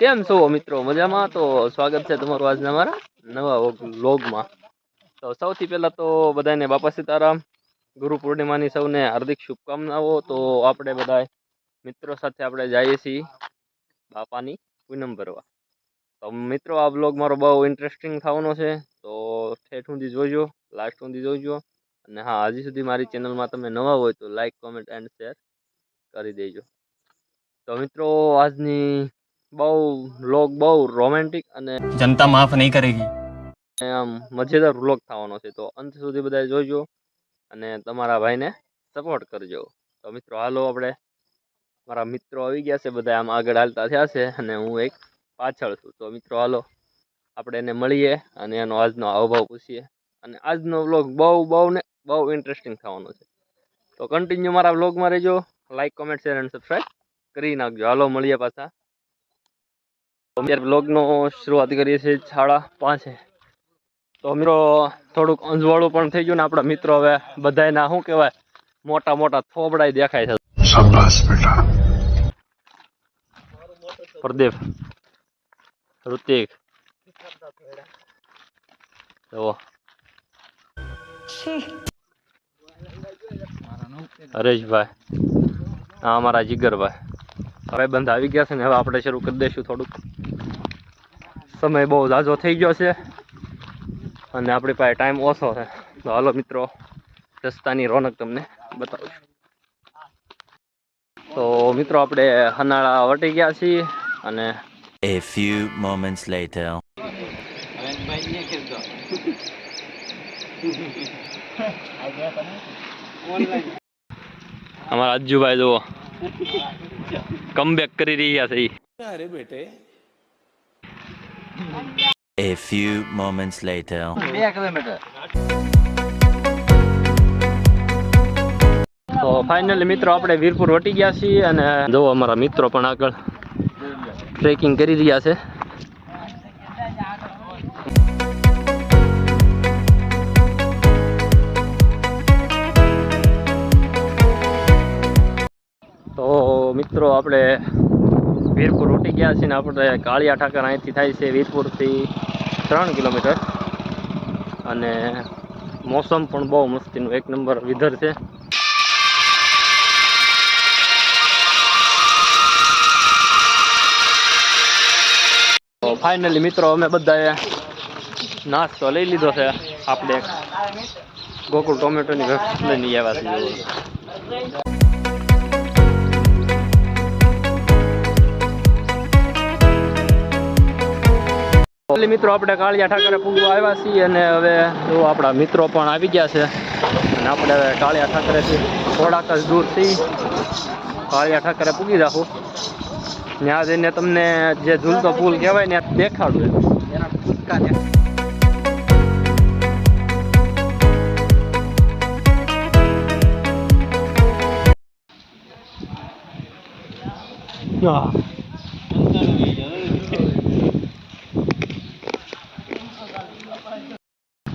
કેમ છો મિત્રો? મજામાં? તો સ્વાગત છે તમારું આજના મારા નવા વ્લોગમાં. તો સૌથી પહેલા તો બધાને બાપા સીતારામ, ગુરુ પૂર્ણિમાની સૌને હાર્દિક શુભકામનાઓ. તો આપણે બધા મિત્રો સાથે આપણે જઈએ છીએ બાપાની પૂનમ ભરવા. તો મિત્રો, આ બ્લોગ મારો બહુ ઇન્ટરેસ્ટિંગ થવાનો છે. તો ઠેઠ સુધી જોજો લાસ્ટ સુધી જોજો. અને હા, હજી સુધી મારી ચેનલમાં તમે નવા હોય તો લાઈક કોમેન્ટ એન્ડ શેર કરી દેજો. તો મિત્રો, આજની બહુ લોક બહુ રોમેન્ટિક અને જનતા માફ નહીં કરેગી. આમ મજેદાર વ્લોગ થવાનો છે. તો અંત સુધી બધા જોજો અને તમારા ભાઈને સપોર્ટ કરજો. તો મિત્રો હાલો આપણે મારા મિત્રો આવી ગયા છે બધા આમ આગળ હાલતા થયા છે અને હું એક પાછળ છું. તો મિત્રો હાલો આપણે એને મળીએ અને એનો આજનો હાવભાવ પૂછીએ. અને આજનો વ્લોગ બહુ બહુ ને બહુ ઇન્ટરેસ્ટિંગ થવાનો છે. તો કન્ટિન્યુ મારા વ્લોગમાં રહેજો. લાઇક કોમેન્ટ શેર અને સબસ્ક્રાઈબ કરી નાખજો. હાલો મળીએ પાછા. અત્યારે બ્લોગનો શરૂઆત કરીએ છીએ સાડા પાંચે તો મિત્રો થોડુંક અંજવાળું પણ થઈ ગયું ને આપણા મિત્રો હવે બધાયના શું કેવાય મોટા મોટા થોબડાય દેખાય છે. પ્રદીપ ઋતિક. જુઓ. હરેશભાઈ. હા અમારા જીગરભાઈ. હવે બંધ આવી ગયા છે ને હવે આપણે શરૂ કરી દઈશું થોડુંક. સમય બહુ ઝાઝો થઈ ગયો છે અને આપણી પાસે ટાઈમ ઓછો છે તો હાલો મિત્રો રસ્તાની રોનક તમને બતાવું છું તો મિત્રો આપણે હનાળા વટી ગયા છીએ અને A few moments later. અમારા અજ્જુભાઈ જુઓ કમબેક કરી રહ્યા છે ઈ. A few moments later. તો ફાઇનલી મિત્રો આપણે વીરપુર વટી ગયા છીએ અને જો અમારા મિત્રો પણ આગળ ટ્રેકિંગ કરી રહ્યા છે તો મિત્રો આપણે વીરપુર રોટી ગયા છીએ આપણે કાળિયા ઠાકર અહીંથી થાય છે વીરપુરથી ત્રણ કિલોમીટર. અને મોસમ પણ બહુ મસ્તીનું. એક નંબર વિધર છે. ફાઇનલી મિત્રો, અમે બધાએ નાસ્તો લઈ લીધો છે. આપણે ગોકુળ ટોમેટોની વેફર લઈને આવ્યા છીએ. મિત્રો, આપણે કાળિયા ઠાકરે પૂગવા આવ્યા છીએ અને હવે જો આપણા મિત્રો પણ આવી ગયા છે. અને આપણે હવે કાળિયા ઠાકરેથી થોડાક જ દૂરથી કાળિયા ઠાકરે પૂગી રાખું ત્યાં જઈને તમને જે ઝૂલતો પુલ કહેવાય ને દેખાડું એના દેખાડું.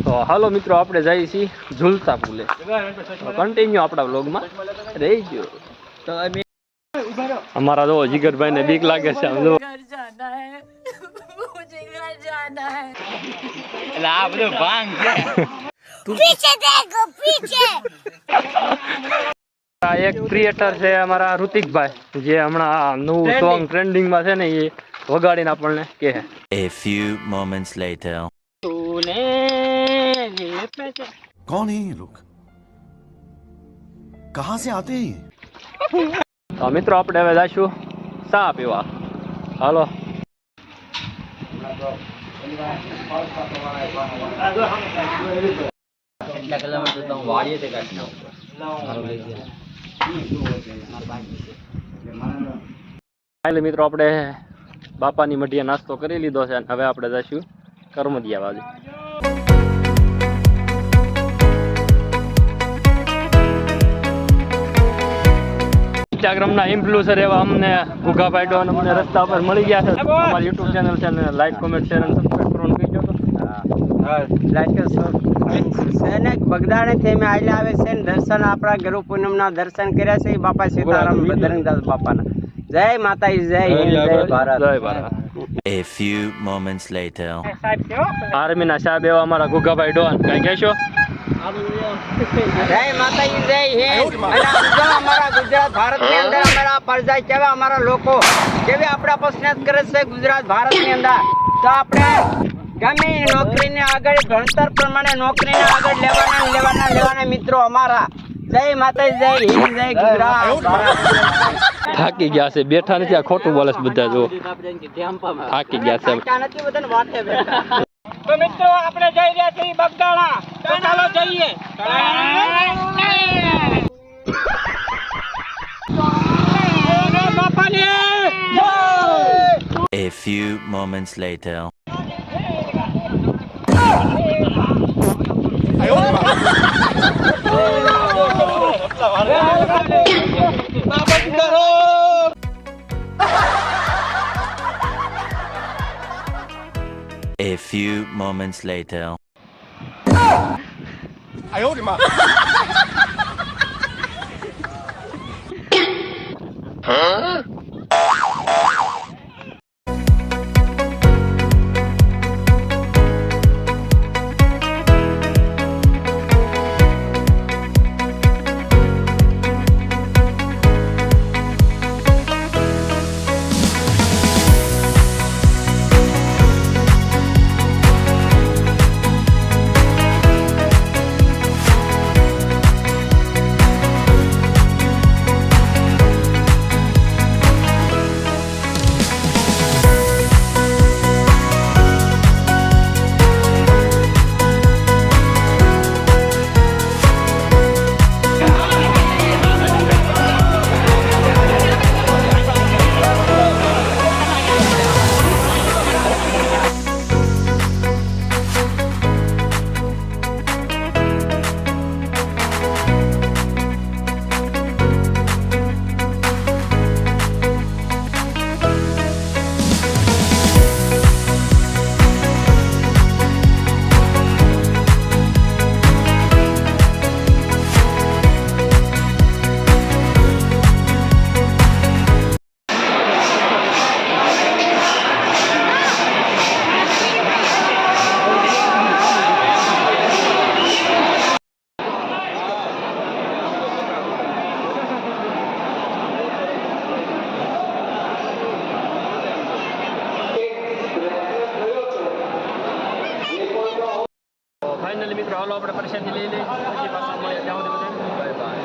તો હાલો મિત્રો આપણે જઈએ છીએ ઝૂલતા ફૂલે કન્ટિન્યુ આપણા વ્લોગમાં રહી ગયો. તો અમે અમારા તો જીગરભાઈ ને બીક લાગે છે એક ક્રિએટર છે અમારા ઋતિકભાઈ જે હમણાં નવું સોંગ ટ્રેન્ડિંગમાં છે ને એ વગાડીને આપણને કે A few moments later. कौन है ये लोग कहां से आते हैं ये તો મિત્રો આપણે હવે જઈશું ચા પીવા હાલો ફાઇનલી મિત્રો આપણે બાપાની મઢીએ નાસ્તો કરી લીધો છે અને હવે આપણે જઈશું કરમદિયા બાજુ ઇન્સ્ટાગ્રામના ઇન્ફ્લુએન્સર એવા અમને ભૂખા પાડો અને અમને રસ્તા પર મળી ગયા છે. અમારી યુટ્યુબ ચેનલ છે અને લાઈક કોમેન્ટ શેર અને સબસ્ક્રાઈબ કરવાનું કહી દો લાઈક ને બગદાણે થી અમે આયલા આવે છે દર્શન આપણા ગુરુ પૂનમના દર્શન કર્યા છે બાપા સીતારામ બજરંગદાસ બાપાના. જય માતાજી જય હિન્દ જય ભારત. જય Bharat. A few moments later. આર્મીના સાહેબ એવા અમારા ગુગાભાઈ ડોન કઈ કહેશો? જય માતાજી જય હિન્દ. અને અમારા ગુજરાત ભારતની અંદર અમારા પરજાઈ કેવા અમારા લોકો કેવી આપણા પર સ્નેહ કરે છે ગુજરાત ભારતની અંદર. તો આપણે ગમે નોકરીને આગળ ભણતર પ્રમાણે નોકરીને આગળ લેવાના લેવાના લેવાના મિત્રો અમારા. જય માતાજી જય હિન્દ જય ગુજરાત. થાકી ગયા છે બેઠા નથી આ ખોટું બોલે છે બધા જો થાકી ગયા છે. કાંટા નથી બધાને વાટે બેઠા. તો મિત્રો આપણે જઈ રહ્યા છીએ બગદાણા. તો ચાલો જઈએ. A few moments later. A few moments later. I hold him up. huh? આપણે પરેશાની લઈ લઈએ પછી પાછા મળીએ. ત્યાં સુધી બધાને બાય બાય.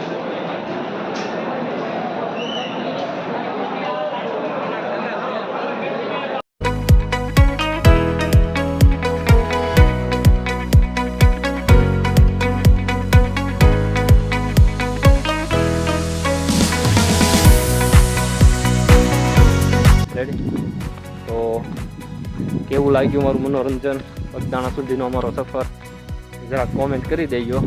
તો કેવું લાગ્યું મારું મનોરંજન? દાણા સુધીનો અમારો સફર? જરા કોમેન્ટ કરી દેજો